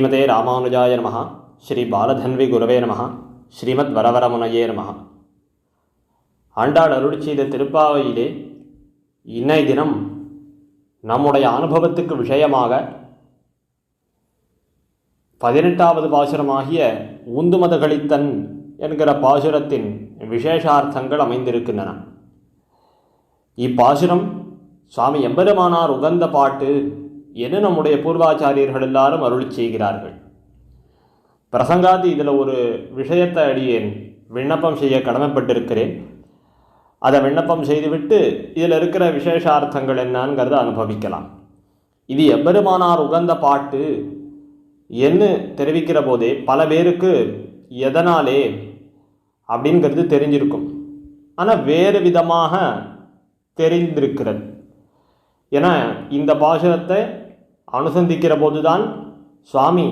ஸ்ரீமதே ராமானுஜாய நம ஸ்ரீ பாலதன்வி குரவே நம ஸ்ரீமத் வரவரமுனையே நம. ஆண்டாள் அருள் செய்த திருப்பாவையிலே இன்னை தினம் நம்முடைய அனுபவத்துக்கு விஷயமாக பதினெட்டாவது பாசுரமாகிய ஊந்துமத கழித்தன் என்கிற பாசுரத்தின் விசேஷார்த்தங்கள் அமைந்திருக்கின்றன. இப்பாசுரம் சுவாமி எம்பெருமானார் உகந்த பாட்டு என நம்முடைய பூர்வாச்சாரியர்கள் எல்லாரும் அருள் செய்கிறார்கள்? பிரசங்காதி இதில் ஒரு விஷயத்தை அடியேன் விண்ணப்பம் செய்ய கடமைப்பட்டிருக்கிறேன். அதை விண்ணப்பம் செய்துவிட்டு இதில் இருக்கிற விசேஷார்த்தங்கள் என்னங்கிறத அனுபவிக்கலாம். இது எம்பெருமானார் உகந்த பாட்டு என்று தெரிவிக்கிற போதே பல பேருக்கு எதனாலே அப்படிங்கிறது தெரிஞ்சிருக்கும். ஆனால் வேறு விதமாக தெரிந்திருக்கிறது. ஏன்னா இந்த பாசுரத்தை அனுசந்திக்கிற போதுதான் சுவாமி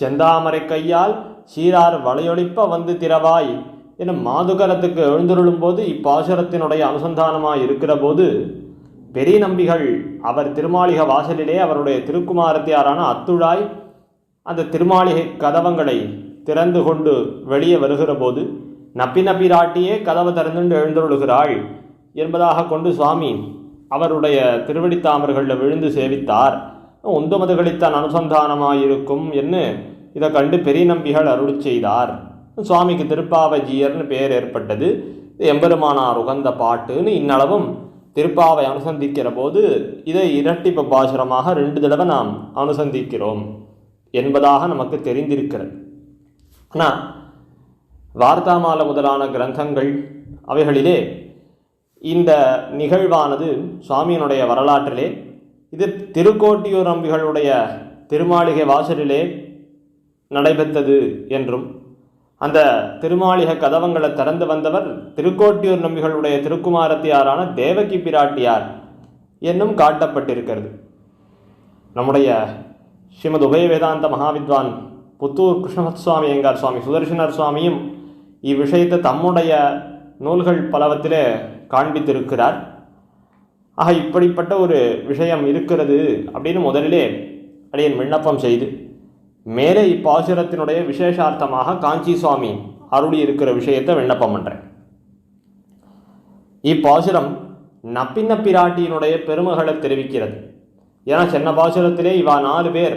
செந்தாமரை கையால் சீரார் வளையொழிப்ப வந்து திறவாய் என மாதுகரத்துக்கு எழுந்தருளும் போது இப்பாசுரத்தினுடைய அனுசந்தானமாக இருக்கிற போது பெரிய நம்பிகள் அவர் திருமாளிக வாசலிலே அவருடைய திருக்குமாரத்தியாரான அத்துழாய் அந்த திருமாளிகை கதவங்களை திறந்து கொண்டு வெளியே வருகிற போது நப்பி நப்பிராட்டியே கதவை திறந்துண்டு எழுந்தருளுகிறாள் என்பதாக கொண்டு சுவாமி அவருடைய திருவடித்தாமர்களில் விழுந்து சேவித்தார். உந்துமதுகளித்தான் அனுசந்தானமாயிருக்கும் என்று இதை கண்டு பெரிய நம்பிகள் அருள் செய்தார். சுவாமிக்கு திருப்பாவஜியர்னு பெயர் ஏற்பட்டது. எம்பெருமானார் உகந்த பாட்டுன்னு இன்னளவும் திருப்பாவை அனுசந்திக்கிற போது இதை இரட்டிப்பு பாசுரமாக ரெண்டு தடவை நாம் அனுசந்திக்கிறோம் என்பதாக நமக்கு தெரிந்திருக்கிறது. ஆனால் வார்த்தாமால முதலான கிரந்தங்கள் அவைகளிலே இந்த நிகழ்வானது சுவாமியினுடைய வரலாற்றிலே இது திருக்கோட்டியூர் நம்பிகளுடைய திருமாளிகை வாசலிலே நடைபெற்றது என்றும் அந்த திருமாளிகை கதவங்களை திறந்து வந்தவர் திருக்கோட்டியூர் நம்பிகளுடைய திருக்குமாரத்தியாரான தேவகி பிராட்டியார் என்னும் காட்டப்பட்டிருக்கிறது. நம்முடைய ஸ்ரீமத் உபய வேதாந்த மகாவித்வான் புத்தூர் கிருஷ்ணபத் சுவாமி எங்கார் சுவாமி சுதர்சனர் சுவாமியும் இவ்விஷயத்தை தம்முடைய நூல்கள் பலவத்திலே காண்பித்திருக்கிறார். ஆக இப்படிப்பட்ட ஒரு விஷயம் இருக்கிறது அப்படின்னு முதலிலே அடியன் விண்ணப்பம் செய்து மேலே இப்பாசுரத்தினுடைய விசேஷார்த்தமாக காஞ்சி சுவாமி அருளி இருக்கிற விஷயத்தை விண்ணப்பம் பண்ணுறேன் இப்பாசுரம் நப்பின்ன பிராட்டியினுடைய பெருமைகளை தெரிவிக்கிறது. ஏன்னா சென்ன பாசுரத்திலே இவா நாலு பேர்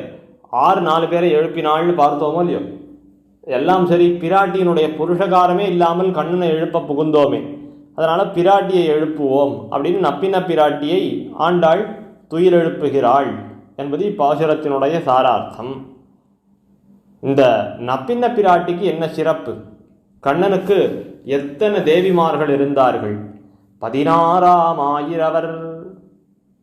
ஆறு நாலு பேரை எழுப்பினாள்னு பார்த்தோமோ இல்லையோ? எல்லாம் சரி பிராட்டியினுடைய புருஷகாரமே இல்லாமல் கண்ணனை எழுப்ப புகுந்தோமே. அதனால் பிராட்டியை எழுப்புவோம் அப்படின்னு நப்பின பிராட்டியை ஆண்டாள் துயிரெழுப்புகிறாள் என்பது இப்பாசுரத்தினுடைய சாரார்த்தம். இந்த நப்பின்ன பிராட்டிக்கு என்ன சிறப்பு? கண்ணனுக்கு எத்தனை தேவிமார்கள் இருந்தார்கள்? பதினாறாம் ஆயிரவர்.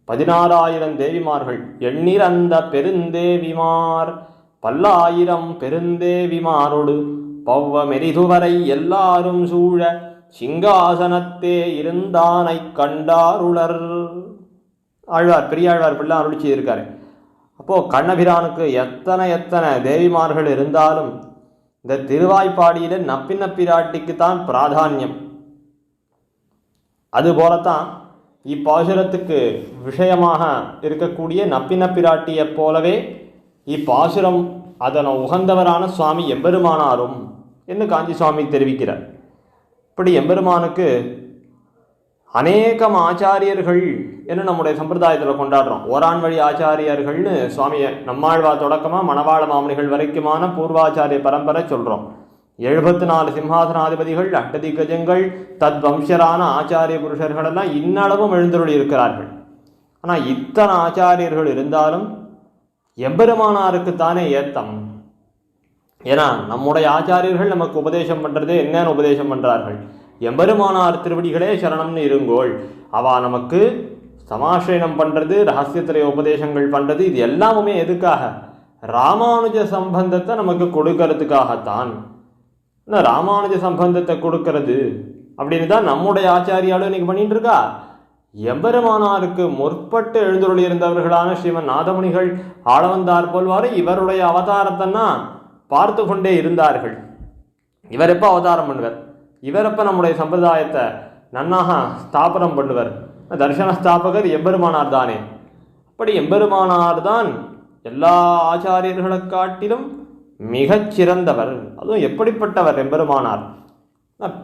பதினாறாயிரம் தேவிமார்கள். எண்ணிறந்த அந்த பெருந்தேவிமார். பல்லாயிரம் பெருந்தேவிமாரோடு பவ்வ மெரிதுவரை எல்லாரும் சூழ சிங்காசனத்தே இருந்தானை கண்டாருளர். ஆழ்வார் பெரியாழ்வார் பிள்ளை அருள் செய்திருக்காரு. அப்போது கண்ணபிரானுக்கு எத்தனை எத்தனை தேவிமார்கள் இருந்தாலும் இந்த திருவாய்ப்பாடியில் நப்பின்ன பிராட்டிக்கு தான் பிராதானியம் அதுபோலத்தான் இப்பாசுரத்துக்கு விஷயமாக இருக்கக்கூடிய நப்பின பிராட்டியைப் போலவே இப்பாசுரம் அதனை உகந்தவரான சுவாமி எம்பெருமானாரும் என்று காஞ்சி சுவாமி தெரிவிக்கிறார். இப்படி எம்பெருமானுக்கு அநேகம் ஆச்சாரியர்கள் என்று நம்முடைய சம்பிரதாயத்தில் கொண்டாடுறோம். ஓரான் வழி ஆச்சாரியர்கள்னு சுவாமியை நம்மாழ்வா தொடக்கமாக மணவாள மாமணிகள் வரைக்குமான பூர்வாச்சாரிய பரம்பரை சொல்கிறோம் எழுபத்தி நாலு சிம்ஹாசனாதிபதிகள் அட்டதிகஜங்கள் தத் வம்சரான ஆச்சாரிய புருஷர்களெல்லாம் இன்னளவும் எழுந்தருளி இருக்கிறார்கள். ஆனால் இத்தனை ஆச்சாரியர்கள் இருந்தாலும் எம்பெருமானாருக்குத்தானே ஏத்தம். ஏன்னா நம்முடைய ஆச்சாரியர்கள் நமக்கு உபதேசம் பண்ணுறது என்னென்னு உபதேசம் பண்ணுறார்கள் எம்பெருமானார் திருவடிகளே சரணம்னு இருங்கோள். அவா நமக்கு சமாசிரயணம் பண்ணுறது ரகசியத்திரைய உபதேசங்கள் பண்ணுறது இது எல்லாமுமே எதுக்காக? ராமானுஜ சம்பந்தத்தை நமக்கு கொடுக்கறதுக்காகத்தான். ஆனால் ராமானுஜ சம்பந்தத்தை கொடுக்கறது? அப்படின்னு தான் நம்முடைய ஆச்சாரியாலும் இன்னைக்கு பண்ணிட்டு இருக்கா எம்பெருமானாருக்கு முற்பட்டு எழுந்துருளி இருந்தவர்களான ஸ்ரீமன் நாதமுனிகள் ஆளவந்தார் போல்வாறு இவருடைய அவதாரத்தைன்னா பார்த்து கொண்டே இருந்தார்கள். இவர் எப்போ அவதாரம் பண்ணுவார்? இவர் எப்போ நம்முடைய சம்பிரதாயத்தை நன்னாக ஸ்தாபனம் பண்ணுவர்? தர்சன ஸ்தாபகர் எம்பெருமானார் தானே. அப்படி எம்பெருமானார் தான் எல்லா ஆச்சாரியர்களை காட்டிலும் மிகச் சிறந்தவர். அதுவும் எப்படிப்பட்டவர் எம்பெருமானார்?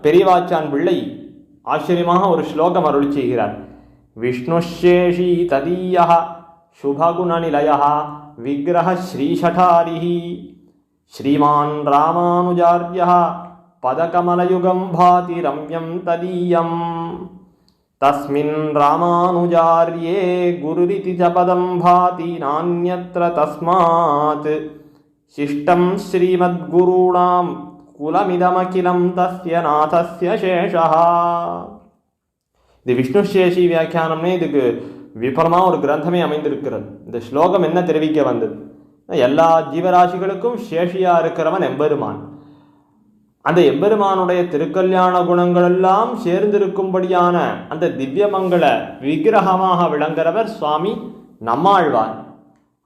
பெரியவாச்சான் பிள்ளை ஆச்சரியமாக ஒரு ஸ்லோகம் அருள் செய்கிறார். விஷ்ணுஷேஷி ததீயா சுபகுணநிலையா விக்கிரக ஸ்ரீஷடாரிஹி ஸ்ரீமான் ராமானுஜாரிய பதகமலயுகம் பாதி ரம்யம் ததீயம். தஸ்மின் ராமானுஜார்யே குருரிதி ச பதம் பாதி நானியத்ர தஸ்மாத். சிஷ்டம் ஸ்ரீமத்குருணாம் குலமிதமகிலம் தஸ்ய நாதஸ்ய சேஷः இது விஷ்ணு சேஷி வியாக்கியானம்னே இதுக்கு விபரமாக ஒரு கிரந்தமே அமைந்திருக்கிறது. இந்த ஸ்லோகம் என்ன தெரிவிக்க வந்தது? எல்லா ஜீவராசிகளுக்கும் சேஷியா இருக்கிறவன் எம்பெருமான். அந்த எம்பெருமானுடைய திருக்கல்யாண குணங்கள் எல்லாம் சேர்ந்திருக்கும்படியான அந்த திவ்யமங்கள விக்கிரகமாக விளங்குறவர் சுவாமி நம்மாழ்வார்.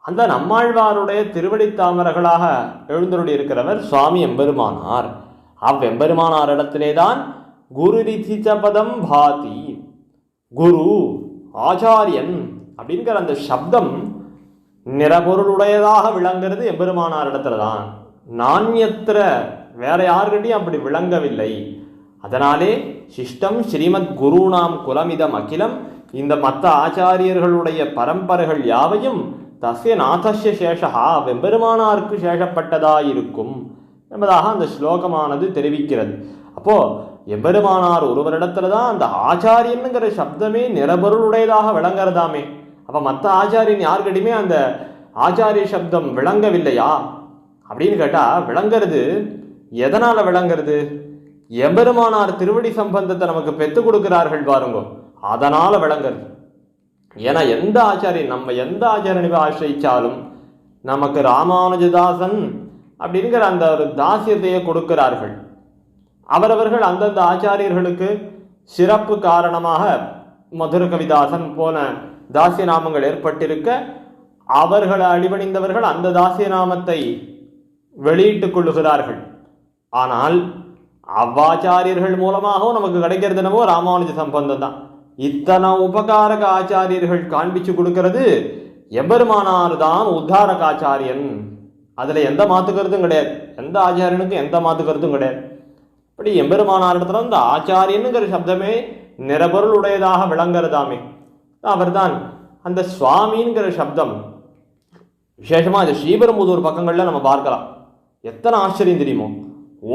அந்த நம்மாழ்வாருடைய திருவடி தாமரர்களாக எழுந்தருளி இருக்கிறவர் சுவாமி எம்பெருமானார். அவ்வெம்பெருமானார் இடத்திலே தான் குரு பதம் பாதி. குரு ஆச்சாரியன் அப்படிங்கிற அந்த சப்தம் நிறபொருளுடையதாக விளங்குறது எம்பெருமானார் இடத்துல தான் நாண்யத்திர வேற யாருக்கிட்டையும் அப்படி விளங்கவில்லை. அதனாலே சிஷ்டம் ஸ்ரீமத் குருணாம் குலமிதம் அகிலம் இந்த மற்ற ஆச்சாரியர்களுடைய பரம்பரைகள் யாவையும் தசிய நாதஸ்ய சேஷகா வெம்பெருமானாருக்கு சேஷப்பட்டதாயிருக்கும் என்பதாக அந்த ஸ்லோகமானது தெரிவிக்கிறது. அப்போ எம்பெருமானார் ஒருவரிடத்துல தான் அந்த ஆச்சாரியனுங்கிற சப்தமே நிறபொருளுடையதாக விளங்குறதாமே. அப்போ மற்ற ஆச்சாரியன் யாருக்கிட்டையுமே அந்த ஆச்சாரிய சப்தம் விளங்கவில்லையா? அப்படின்னு கேட்டால் விளங்குறது எதனால் விளங்குறது? எம்பெருமானார் திருவடி சம்பந்தத்தை நமக்கு பெற்றுக் கொடுக்கிறார்கள் பாருங்க அதனால் விளங்குறது. ஏன்னா எந்த ஆச்சாரியன் நம்ம எந்த ஆச்சாரியனை ஆசிரிச்சாலும் நமக்கு ராமானுஜதாசன் அப்படிங்கிற அந்த ஒரு தாசியத்தையே கொடுக்கிறார்கள். அவரவர்கள் அந்தந்த ஆச்சாரியர்களுக்கு சிறப்பு காரணமாக மதுர கவிதாசன் போன தாசிய நாமங்கள் ஏற்பட்டிருக்க அவர்களை அடிபணிந்தவர்கள் அந்த தாசிய நாமத்தை வெளியிட்டுக் கொள்ளுகிறார்கள். ஆனால் அவ்வாச்சாரியர்கள் மூலமாகவும் நமக்கு கிடைக்கிறது என்னவோ ராமானுஜ சம்பந்தம் தான். இத்தனை உபகாரக ஆச்சாரியர்கள் காண்பிச்சு கொடுக்கிறது எபெருமானார் தான் உத்தாரக ஆச்சாரியன் அதில் எந்த மாத்துக்கிறதும் கிடையாது. எந்த ஆச்சாரியனுக்கும் எந்த மாத்துக்கிறதும் கிடையாது. இப்படி எம்பெருமானார் இடத்துல இந்த ஆச்சாரியனுங்கிற சப்தமே நிறபொருள் உடையதாக விளங்குறதாமே. அவர்தான் அந்த சுவாமிங்கிற சப்தம். விசேஷமாக இது ஸ்ரீபெரும்புதூர் பக்கங்களில் நம்ம பார்க்கலாம். எத்தனை ஆச்சரியம் தெரியுமோ.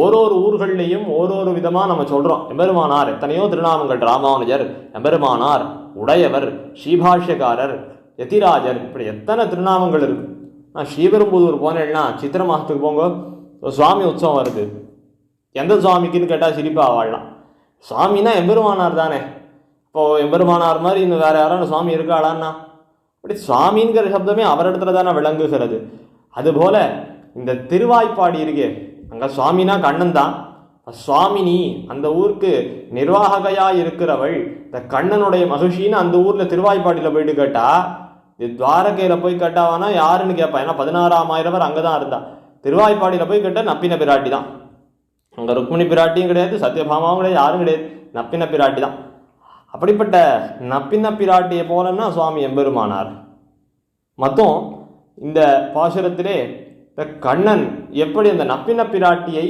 ஓரொரு ஊர்கள்லையும் ஓரொரு விதமாக நம்ம சொல்கிறோம் எம்பெருமானார் எத்தனையோ திருநாமங்கள். ராமானுஜர் எம்பெருமானார் உடையவர் ஸ்ரீபாஷ்யக்காரர் யதிராஜர். இப்படி எத்தனை திருநாமங்கள் இருக்கு. நான் ஸ்ரீபெரும்புதூர் போனேன்னா சித்திர மாதத்துக்கு போங்க. சுவாமி உற்சவம் வருது. எந்த சுவாமிக்குன்னு கேட்டால் சிரிப்பாக வாழலாம். சுவாமின்னா எம்பெருமானார் தானே? இப்போது எம்பெருமானார் மாதிரி இன்னும் வேற யாரான சுவாமி இருக்காளான்னா? அப்படி சுவாமிங்கிற சப்தமே அவரிடத்துல தானே விளங்குகிறது. அதுபோல் இந்த திருவாய்ப்பாடி இருக்கே அங்கே சுவாமினா கண்ணன் தான். சுவாமினி அந்த ஊருக்கு நிர்வாகையாக இருக்கிறவள் இந்த கண்ணனுடைய மகிழ்ச்சின்னு அந்த ஊரில் திருவாய்ப்பாடியில் போயிட்டு கேட்டா இது துவாரகையில் போய் கேட்டாவானா யாருன்னு கேட்பா ஏன்னா பதினாறாம் ஆயிரம் அவர் அங்கே தான் இருந்தா. திருவாய்ப்பாடியில் போய் கேட்டால் நப்பின பிராட்டி தான். அங்கே ருக்மிணி பிராட்டியும் கிடையாது சத்யபாமாவும் கிடையாது யாரும் கிடையாது. நப்பின பிராட்டி தான். அப்படிப்பட்ட நப்பின பிராட்டியை போலன்னா சுவாமி எம்பெருமானார். மொத்தம் இந்த பாசுரத்திலே இந்த கண்ணன் எப்படி அந்த நப்பின பிராட்டியை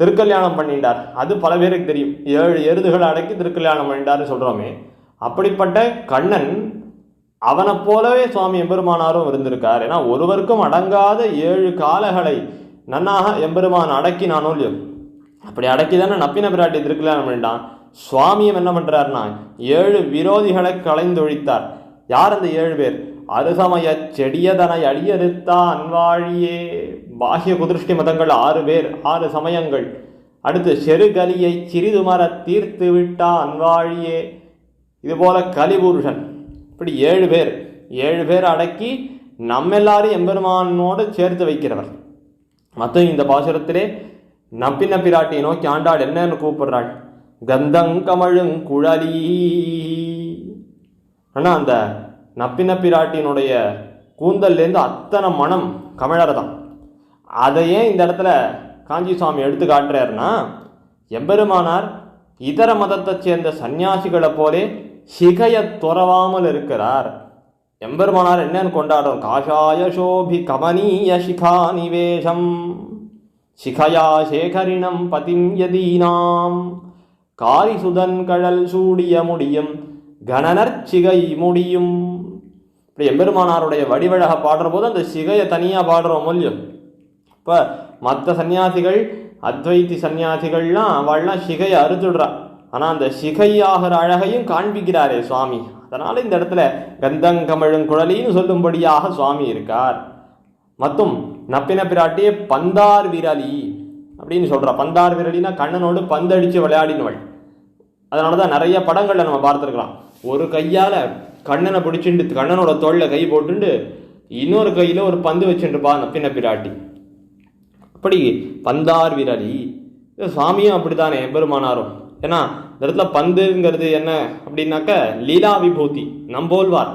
திருக்கல்யாணம் பண்ணிட்டார்? அது பல பேருக்கு தெரியும். ஏழு எருதுகளை அடக்கி திருக்கல்யாணம் பண்ணிட்டார்னு சொல்கிறோமே அப்படிப்பட்ட கண்ணன் அவனை போலவே சுவாமி எம்பெருமானாரும் இருந்திருக்கார். ஏன்னா ஒருவருக்கும் அடங்காத ஏழு காலகளை நன்னாக எம்பெருமான் அடக்கினானோ இல்லையோ அப்படி அடக்கி தானே நப்பின பிராட்டி திருக்கல்யாணம் பண்ணிட்டான். சுவாமியும் என்ன பண்ணுறாருன்னா ஏழு விரோதிகளை களைந்தொழித்தார். யார் அந்த ஏழு பேர்? அருகமய செடியதனை அடியறுத்தா அன்வாழியே. பாஹ்ய குதிருஷ்டி மதங்கள் ஆறு பேர் ஆறு சமயங்கள். அடுத்து செருகலியை சிறிதுமர தீர்த்து விட்டா அன்வாழியே. இதுபோல கலிபுருஷன். இப்படி ஏழு பேர். ஏழு பேர் அடக்கி நம்ம எல்லாரும் எம்பெருமானோடு சேர்த்து வைக்கிறவர். மற்ற இந்த பாசுரத்திலே நப்பின பிராட்டியை நோக்கி ஆண்டாள் என்னன்னு கூப்பிடுறாள். கந்தங்கமழுங் குழலி. ஆனால் அந்த நப்பின பிராட்டியினுடைய கூந்தல்லேருந்து அத்தனை மனம் கமழறதான் அதை ஏன் இந்த இடத்துல காஞ்சி சுவாமி எடுத்து காட்டுறாருன்னா எம்பெருமானார் இதர மதத்தைச் சேர்ந்த சன்னியாசிகளை போலே சிகையை துறவாமல் இருக்கிறார். எம்பெருமானார் என்னன்னு கொண்டாடுறோம் காஷாய சோபி கமனீய சிகா நிவேஷம் சிகையா சேகரிணம் பதிம் யதீனாம். காரிசுதன் கழல் சூடிய முடியும் கணனர்ச்சிகை முடியும். இப்படி எம்பெருமானாருடைய வடிவழக பாடுற போது அந்த சிகையை தனியாக பாடுறோம் மொழியும் இப்போ மற்ற சன்னியாசிகள் அத்வைத்தி சன்னியாசிகள்லாம் அவள்லாம் சிகையை அறுத்துடுறா. ஆனால் அந்த சிகையாகிற அழகையும் காண்பிக்கிறாரே சுவாமி. அதனால் இந்த இடத்துல கந்தங்கமிழும் குழலின்னு சொல்லும்படியாக சுவாமி இருக்கார். மற்றும் நப்பின பிராட்டியே பந்தார் விரலி அப்படின்னு சொல்கிறா பந்தார் விரலினா கண்ணனோடு பந்தடிச்சு விளையாடினவள். அதனால தான் நிறைய படங்களில் நம்ம பார்த்துருக்கலாம். ஒரு கையால் கண்ணனை பிடிச்சிட்டு கண்ணனோட தோளில் கை போட்டுண்டு இன்னொரு கையில் ஒரு பந்து வச்சுட்டுப்பா நப்பின பிராட்டி. அப்படி பந்தார் விரலி. சுவாமியும் சுவாமியும் அப்படித்தானே பெருமானாரும் ஏன்னா இந்த இடத்துல பந்துங்கிறது என்ன அப்படின்னாக்க லீலா விபூதி நம்போல்வார்.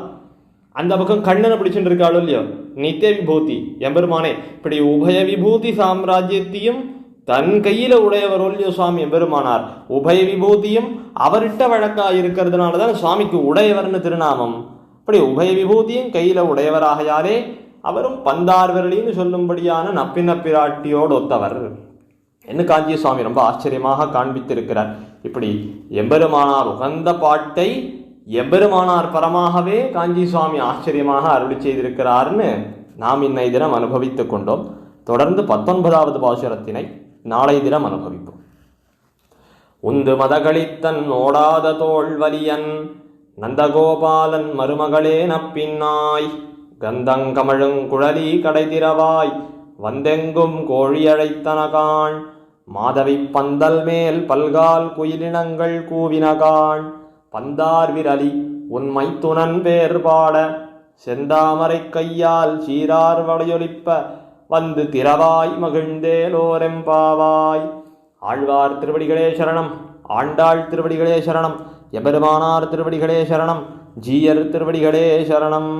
அந்த பக்கம் கண்ணனை பிடிச்சுட்டு இருக்காளோ இல்லையோ? நித்திய விபூதி எம்பெருமானே. இப்படி உபய விபூதி சாம்ராஜ்யத்தையும் தன் கையில உடையவர் இல்லையோ சுவாமி எம்பெருமானார். உபய விபூதியும் அவர்கிட்ட வழக்கா இருக்கிறதுனால தான் சுவாமிக்கு உடையவர்னு திருநாமம். இப்படி உபய விபூதியும் கையில உடையவராகையாலே அவரும் பந்தார்வரளின்னு சொல்லும்படியான நப்பின பிராட்டியோடு ஒத்தவர். என்ன காஞ்சி சுவாமி ரொம்ப ஆச்சரியமாக காண்பித்திருக்கிறார். இப்படி எம்பெருமானார் உகந்த பாட்டை எம்பெருமானார் பரமாகவே காஞ்சி சுவாமி ஆச்சரியமாக அருளி செய்திருக்கிறார்னு நாம் இன்னை தினம் அனுபவித்துக் கொண்டோம். தொடர்ந்து பத்தொன்பதாவது பாசுரத்தினை நாளை தினம் அனுபவிப்போம். உந்து மதகளித்தன் ஓடாத தோள் வலியன் நந்தகோபாலன் மருமகளே நப்பின்னாய் கந்தங்கமழுங் குழலி கடைதிரவாய் வந்தெங்கும் கோழியழைத்தனகான் மாதவி பந்தல் மேல் பல்கால் குயிலினங்கள் கூவினகான். பந்தார் விரலி உண்மை துணன் பேர் பாட. செந்தாமரை கையால் சீரார் வளையொலிப்ப வந்து திரவாய் மகிழ்ந்தேலோரெம்பாவாய் ஆழ்வார் திருவடிகளே சரணம் ஆண்டாள் திருவடிகளே சரணம் எபெருமானார் திருவடிகளே சரணம் ஜீயர் திருவடிகளே சரணம்.